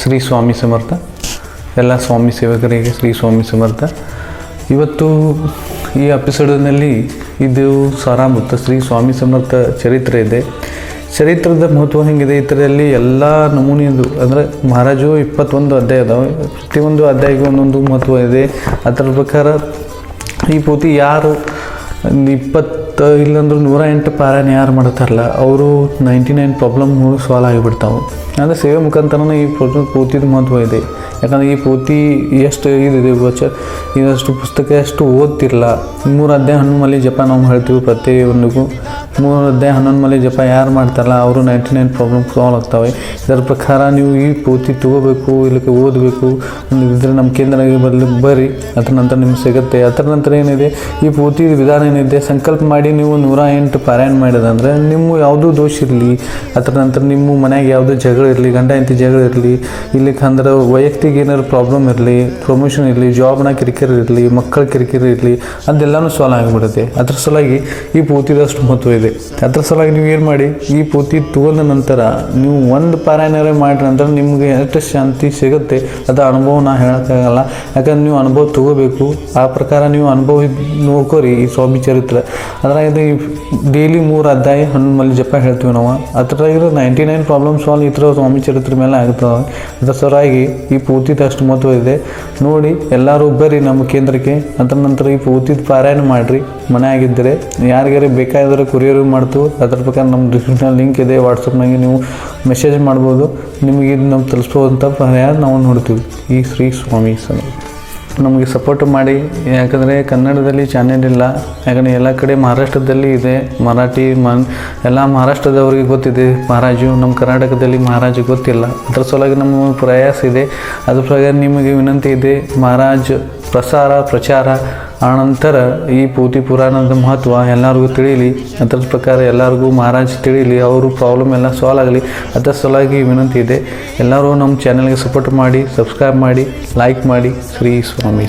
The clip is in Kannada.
ಶ್ರೀ ಸ್ವಾಮಿ ಸಮರ್ಥ, ಎಲ್ಲ ಸ್ವಾಮಿ ಸೇವಕರಿಗೆ ಶ್ರೀ ಸ್ವಾಮಿ ಸಮರ್ಥ. ಇವತ್ತು ಈ ಎಪಿಸೋಡ್ನಲ್ಲಿ ಇದು ಸಾರಾಮೃತ, ಶ್ರೀ ಸ್ವಾಮಿ ಸಮರ್ಥ ಚರಿತ್ರೆ ಇದೆ. ಚರಿತ್ರದ ಮಹತ್ವ ಹೆಂಗಿದೆ? ಇದರಲ್ಲಿ ಎಲ್ಲ ನಮೂನೆಯದು, ಅಂದರೆ ಮಹಾರಾಜು ಇಪ್ಪತ್ತೊಂದು ಅಧ್ಯಾಯ ಅದಾವೆ ಪ್ರತಿಯೊಂದು ಅಧ್ಯಾಯಕ್ಕೆ ಒಂದೊಂದು ಮಹತ್ವ ಇದೆ. ಅದರ ಪ್ರಕಾರ ಈ ಪೂತಿ ಯಾರು ಇಪ್ಪತ್ತು, ಇಲ್ಲಾಂದ್ರೆ ನೂರ ಎಂಟು ಪಾರಾಯಣ ಯಾರು ಮಾಡ್ತಾರಲ್ಲ, ಅವರು ನೈಂಟಿ ನೈನ್ ಪ್ರಾಬ್ಲಮ್ ಸಾಲ್ವ್ ಆಗಿಬಿಡ್ತಾವೆ. ಅಂದರೆ ಸೇವೆ ಮುಖಾಂತರನೇ ಈ ಪೂರ್ತಿ ಮಹತ್ವ ಇದೆ. ಯಾಕಂದರೆ ಈ ಪೂರ್ತಿ ಎಷ್ಟು ಇದಿದೆ ವಚ ಇದಷ್ಟು ಪುಸ್ತಕ ಎಷ್ಟು ಓದ್ತಿರಲ್ಲ ಮೂರು ಅಧ್ಯಾಯ ಹಣ್ಣು ಮಲ್ಲಿ ಜಪ ನಾವು ಹೇಳ್ತೀವಿ ಪ್ರತಿಯೊಂದಕ್ಕೂ. ಮೂರು ಅಧ್ಯಾಯ ಹನ್ನೊಂದು ಜಪ ಯಾರು ಮಾಡ್ತಾರಲ್ಲ, ಅವರು ನೈಂಟಿ ನೈನ್ ಪ್ರಾಬ್ಲಮ್ ಸಾಲ್ವ್ ಆಗ್ತವೆ. ಇದರ ಪ್ರಕಾರ ನೀವು ಈ ಪೂತಿ ತಗೋಬೇಕು ಇಲ್ಲಕ್ಕೆ ಓದಬೇಕು ಇದ್ರೆ ನಮ್ಮ ಕೇಂದ್ರಕ್ಕೆ ಬರಲಿ ಬರ್ರಿ ಅದ್ರ ನಂತರ ನಿಮ್ಗೆ ಸಿಗುತ್ತೆ. ಅದರ ನಂತರ ಏನಿದೆ, ಈ ಪೂರ್ತಿ ವಿಧಾನ ಏನಿದೆ, ಸಂಕಲ್ಪ ಮಾಡಿ ನೀವು ನೂರ ಎಂಟು ಪಾರಾಯಣ ಮಾಡಿದಂದ್ರೆ ನಿಮ್ಮ ಯಾವುದೂ ದೋಷ ಇರಲಿ. ಅದರ ನಂತರ ನಿಮ್ಮ ಮನೆಗೆ ಯಾವುದೋ ಜಗಳ ಇರಲಿ ಗಂಡ ಹೆಂಡತಿ ಜಗಳ ಇರಲಿ ಇಲ್ಲಿಕ್ಕೆ ಅಂದ್ರೆ ವೈಯಕ್ತಿಕ ಏನಾದ್ರು ಪ್ರಾಬ್ಲಮ್ ಇರಲಿ ಪ್ರಮೋಷನ್ ಇರಲಿ ಜಾಬ್ನ ಕಿರಿಕಿರಿ ಇರಲಿ, ಮಕ್ಕಳ ಕಿರಿಕಿರಿ ಇರಲಿ, ಅದೆಲ್ಲನೂ ಸಾಲ್ವ್ ಆಗಿಬಿಡುತ್ತೆ. ಅದ್ರ ಸಲುವಾಗಿ ಈ ಪೂರ್ತಿದಷ್ಟು ಮಹತ್ವ ಇದೆ. ಅದ್ರ ಸಲುವಾಗಿ ನೀವು ಏನು ಮಾಡಿ, ಈ ಪೂತಿ ತಗೊಂಡ ನಂತರ ನೀವು ಒಂದು ಪಾರಾಯಣರೇ ಮಾಡಿದ ನಂತರ ನಿಮಗೆ ಎಷ್ಟು ಶಾಂತಿ ಸಿಗುತ್ತೆ, ಅದು ಅನುಭವ ನಾ ಹೇಳೋಕ್ಕಾಗಲ್ಲ. ಯಾಕಂದ್ರೆ ನೀವು ಅನುಭವ ತಗೋಬೇಕು. ಆ ಪ್ರಕಾರ ನೀವು ಅನುಭವ ನೋಡ್ಕೋರಿ ಈ ಸ್ವಾಮಿ ಚರಿತ್ರೆ. ಅದ್ರಾಗ ಇದು ಡೈಲಿ ಮೂರು ಅಧ್ಯಾಯ ಹಣ್ಣು ಮಲ್ಲಿ ಜಪ ಹೇಳ್ತೀವಿ ನಾವು. ಅದ್ರಾಗಿರೋ ನೈಂಟಿ ನೈನ್ ಪ್ರಾಬ್ಲಮ್ ಸಾಲ್ವ್ ಥರ ಸ್ವಾಮಿ ಚರಿತ್ರೆ ಮೇಲೆ ಆಗ್ತದೆ ಅದ್ರ ಸಲುವಾಗಿ ಈ ಪೂತಿದ ಅಷ್ಟು ಮಹತ್ವ ಇದೆ. ನೋಡಿ, ಎಲ್ಲರೂ ಬರ್ರಿ ನಮ್ಮ ಕೇಂದ್ರಕ್ಕೆ. ಅದರ ನಂತರ ಈ ಪೂತಿದ ಪಾರಾಯಣ ಮಾಡಿರಿ. ಮನೆಯಾಗಿದ್ದರೆ ಯಾರಿಗಾರ ಬೇಕಾದರೆ ಕುರಿಯರು ಮಾಡ್ತು, ಅದ್ರ ಪ್ರಕಾರ ನಮ್ಮ ಡಿಸ್ಕ್ರಿಪ್ಷನ್ ಲಿಂಕ್ ಇದೆ ವಾಟ್ಸಪ್ನಾಗೆ ನೀವು ಮೆಸೇಜ್ ಮಾಡ್ಬೋದು, ನಿಮಗೆ ಇದು ನಾವು ತಲುಪಿಸುವಂಥ ಪರಿಹಾರ ನಾವು ನೋಡ್ತೀವಿ. ಈ ಶ್ರೀ ಸ್ವಾಮಿ ಸರ್. ನಮಗೆ ಸಪೋರ್ಟ್ ಮಾಡಿ, ಯಾಕಂದರೆ ಕನ್ನಡದಲ್ಲಿ ಚಾನೆಲ್ ಇಲ್ಲ, ಯಾಕಂದರೆ ಎಲ್ಲ ಕಡೆ ಮಹಾರಾಷ್ಟ್ರದಲ್ಲಿ ಇದೆ, ಮರಾಠಿ ಮನ್ ಎಲ್ಲ ಮಹಾರಾಷ್ಟ್ರದವ್ರಿಗೆ ಗೊತ್ತಿದೆ, ಮಹಾರಾಜು, ನಮ್ಮ ಕರ್ನಾಟಕದಲ್ಲಿ ಮಹಾರಾಜು ಗೊತ್ತಿಲ್ಲ. ಅದರ ಸಲುವಾಗಿ ನಮ್ಮ ಪ್ರಯಾಸ ಇದೆ, ಅದ್ರ ಪ್ರಕಾರ ನಿಮಗೆ ವಿನಂತಿ ಇದೆ, ಮಹಾರಾಜ್ ಪ್ರಸಾರ, ಪ್ರಚಾರ ಆನಂತರ ಈ ಪೂತಿ ಪುರಾಣದ ಮಹತ್ವ ಎಲ್ಲರಿಗೂ ತಿಳಿಯಲಿ ಅದರ ಪ್ರಕಾರ ಎಲ್ಲರಿಗೂ ಮಹಾರಾಜ್ ತಿಳಿಯಲಿ ಅವರು ಪ್ರಾಬ್ಲಮ್ ಎಲ್ಲ ಸಾಲ್ವ್ ಆಗಲಿ. ಅದರ ಸಲುವಾಗಿ ವಿನಂತಿ ಇದೆ, ಎಲ್ಲರೂ ನಮ್ಮ ಚಾನೆಲ್ಗೆ ಸಪೋರ್ಟ್ ಮಾಡಿ ಸಬ್ಸ್ಕ್ರೈಬ್ ಮಾಡಿ ಲೈಕ್ ಮಾಡಿ, ಶ್ರೀ ಸ್ವಾಮಿ.